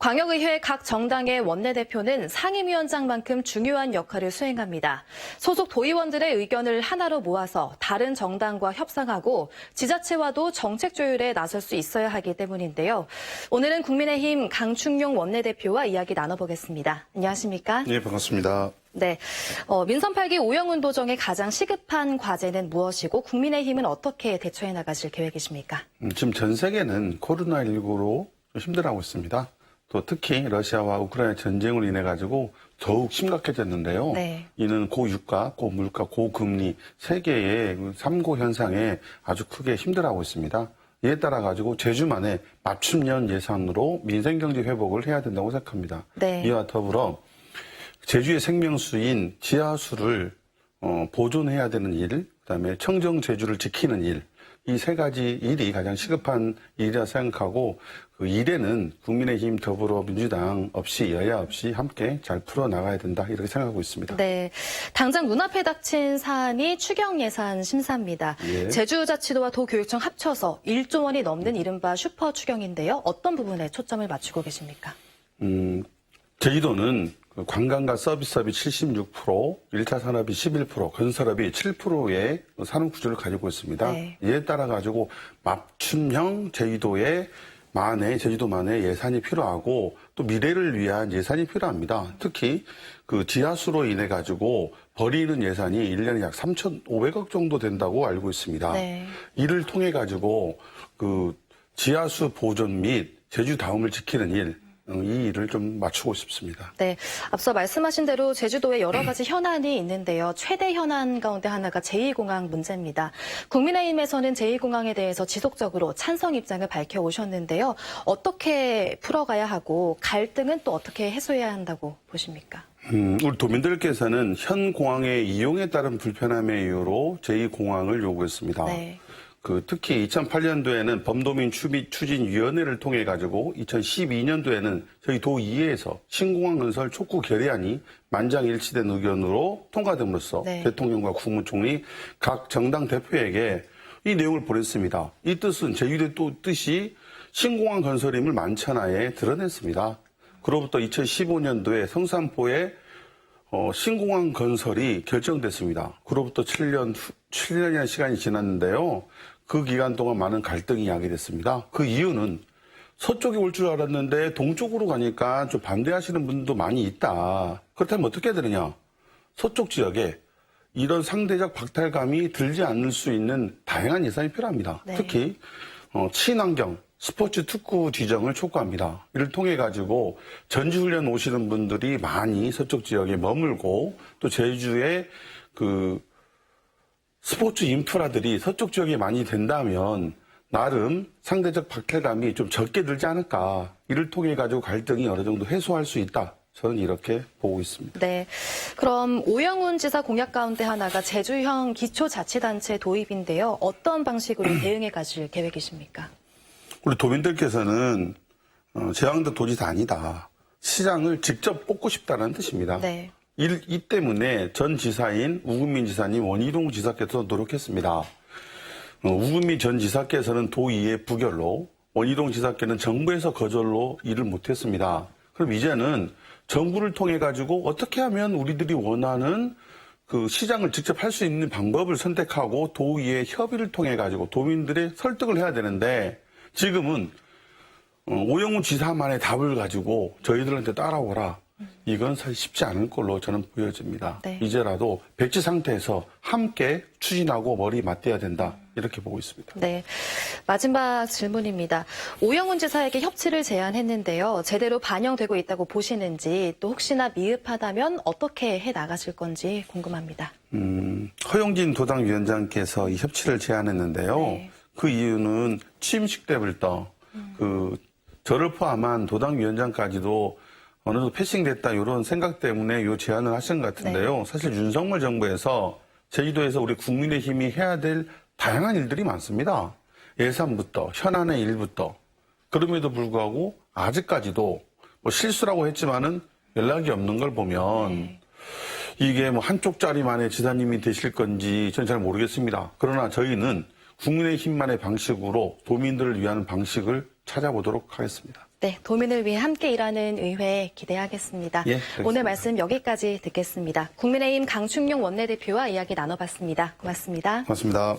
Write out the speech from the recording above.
광역의회 각 정당의 원내대표는 상임위원장만큼 중요한 역할을 수행합니다. 소속 도의원들의 의견을 하나로 모아서 다른 정당과 협상하고 지자체와도 정책 조율에 나설 수 있어야 하기 때문인데요. 오늘은 국민의힘 강충용 원내대표와 이야기 나눠보겠습니다. 안녕하십니까? 예, 반갑습니다. 네. 어, 민선 8기 오영훈 도정의 가장 시급한 과제는 무엇이고 국민의힘은 어떻게 대처해 나가실 계획이십니까? 음, 지금 전 세계는 코로나19로 힘들어하고 있습니다. 또 특히 러시아와 우크라이나 전쟁으로 인해 가지고 더욱 심각해졌는데요. 네. 이는 고유가, 고물가, 고금리 세계의 그 삼고 현상에 아주 크게 힘들어하고 있습니다. 이에 따라 가지고 제주만의 맞춤형 예산으로 민생 경제 회복을 해야 된다고 생각합니다. 네. 이와 더불어 제주의 생명수인 지하수를 어, 보존해야 되는 일, 그다음에 청정 제주를 지키는 일, 이 세 가지 일이 가장 시급한 일이라 생각하고 그 일에는 국민의힘, 더불어민주당 없이 여야 없이 함께 잘 풀어 나가야 된다 이렇게 생각하고 있습니다. 네. 당장 눈앞에 닥친 사안이 추경 예산 심사입니다. 예. 제주자치도와 도교육청 합쳐서 1조 원이 넘는 이른바 슈퍼 추경인데요. 어떤 부분에 초점을 맞추고 계십니까? 음, 제주도는 그 관광과 서비스업이 76%, 1차 산업이 11%, 건설업이 7%의 산업 구조를 가지고 있습니다. 네. 이에 따라 가지고 맞춤형 제주도의 만의 제주도만의 예산이 필요하고 또 미래를 위한 예산이 필요합니다. 특히 그 지하수로 인해 가지고 버리는 예산이 1년에 약 3,500억 정도 된다고 알고 있습니다. 네. 이를 통해 가지고 그 지하수 보존 및 제주 다움을 지키는 일, 어, 이 일을 좀 맞추고 싶습니다. 네. 앞서 말씀하신 대로 제주도에 여러 가지 현안이 있는데요. 최대 현안 가운데 하나가 제2공항 문제입니다. 국민의힘에서는 제2공항에 대해서 지속적으로 찬성 입장을 밝혀오셨는데요. 어떻게 풀어가야 하고 갈등은 또 어떻게 해소해야 한다고 보십니까? 음, 우리 도민들께서는 현 공항의 이용에 따른 불편함의 이유로 제2공항을 요구했습니다. 네. 그 특히 2008년도에는 범도민 추비- 추진위원회를 통해 가지고 2012년도에는 저희 도의회에서 신공항 건설 촉구 결의안이 만장일치된 의견으로 통과됨으로써 네. 대통령과 국무총리 각 정당 대표에게 이 내용을 보냈습니다. 이 뜻은 제주도 또 뜻이 신공항 건설임을 만천하에 드러냈습니다. 그로부터 2015년도에 성산포에 어, 신공항 건설이 결정됐습니다. 그로부터 7년, 후- 7년이라는 시간이 지났는데요. 그 기간 동안 많은 갈등이 야기됐습니다. 그 이유는 서쪽에 올줄 알았는데 동쪽으로 가니까 좀 반대하시는 분도 많이 있다. 그렇다면 어떻게 되느냐? 서쪽 지역에 이런 상대적 박탈감이 들지 않을 수 있는 다양한 예산이 필요합니다. 네. 특히 어, 친환경, 스포츠 특구 지정을 촉구합니다. 이를 통해 가지고 전지훈련 오시는 분들이 많이 서쪽 지역에 머물고 또 제주에 그 스포츠 인프라들이 서쪽 지역에 많이 된다면 나름 상대적 박탈감이 좀 적게 들지 않을까. 이를 통해 가지고 갈등이 어느 정도 해소할 수 있다. 저는 이렇게 보고 있습니다. 네. 그럼 오영훈 지사 공약 가운데 하나가 제주형 기초자치단체 도입인데요. 어떤 방식으로 대응해 가실 계획이십니까? 우리 도민들께서는 어, 제왕도 도지사 아니다. 시장을 직접 뽑고 싶다는 뜻입니다. 네. 이, 이 때문에 전 지사인 우금민 지사님 원희동 지사께서 노력했습니다. 어, 우금민 전 지사께서는 도의회 부결로 원희동 지사께는 정부에서 거절로 일을 못했습니다. 그럼 이제는 정부를 통해 가지고 어떻게 하면 우리들이 원하는 그 시장을 직접 할 수 있는 방법을 선택하고 도의회 협의를 통해 가지고 도민들의 설득을 해야 되는데 지금은 어, 오영훈 지사만의 답을 가지고 저희들한테 따라오라. 이건 사실 쉽지 않을 걸로 저는 보여집니다. 네. 이제라도 백지 상태에서 함께 추진하고 머리 맞대야 된다. 이렇게 보고 있습니다. 네. 마지막 질문입니다. 오영훈 지사에게 협치를 제안했는데요. 제대로 반영되고 있다고 보시는지 또 혹시나 미흡하다면 어떻게 해 나가실 건지 궁금합니다. 음, 허용진 도당위원장께서 이 협치를 제안했는데요. 네. 그 이유는 취임식 때부터 그 저를 포함한 도당 위원장까지도 어느 정도 패싱됐다 이런 생각 때문에 이 제안을 하신 것 같은데요. 네. 사실 윤석열 정부에서 제주도에서 우리 국민의힘이 해야 될 다양한 일들이 많습니다. 예산부터 현안의 일부터 그럼에도 불구하고 아직까지도 뭐 실수라고 했지만은 연락이 없는 걸 보면 이게 뭐 한쪽짜리만의 지사님이 되실 건지 전잘 모르겠습니다. 그러나 저희는 국민의힘만의 방식으로 도민들을 위한 방식을 찾아보도록 하겠습니다. 네, 도민을 위해 함께 일하는 의회 기대하겠습니다. 예. 오늘 말씀 여기까지 듣겠습니다. 국민의힘 강충용 원내대표와 이야기 나눠봤습니다. 고맙습니다. 고맙습니다.